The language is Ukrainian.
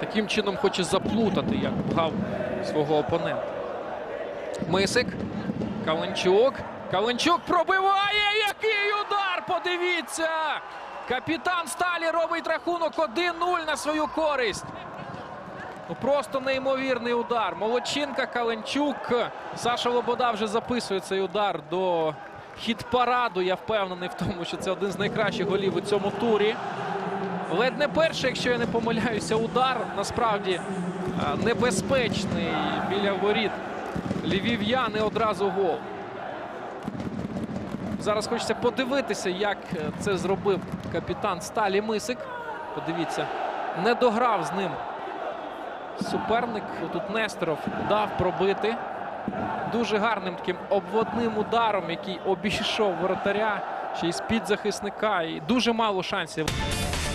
Таким чином хоче заплутати, як гав свого опонента. Мисик. Каленчук. Каленчук пробиває. Який удар! Подивіться! Капітан Сталі робить рахунок 1-0 на свою користь. Ну просто неймовірний удар. Молодчинка Каленчук. Саша Лобода вже записує цей удар до хіт-параду. Я впевнений в тому, що це один з найкращих голів у цьому турі. Ледь не перший, якщо я не помиляюся, удар насправді небезпечний біля воріт. Львів'яни одразу гол. Зараз хочеться подивитися, як е, це зробив капітан Сталі Мисик. Подивіться, не дограв з ним суперник. Тут Нестеров дав пробити. Дуже гарним таким обводним ударом, який обійшов воротаря ще й з-під захисника. І дуже мало шансів.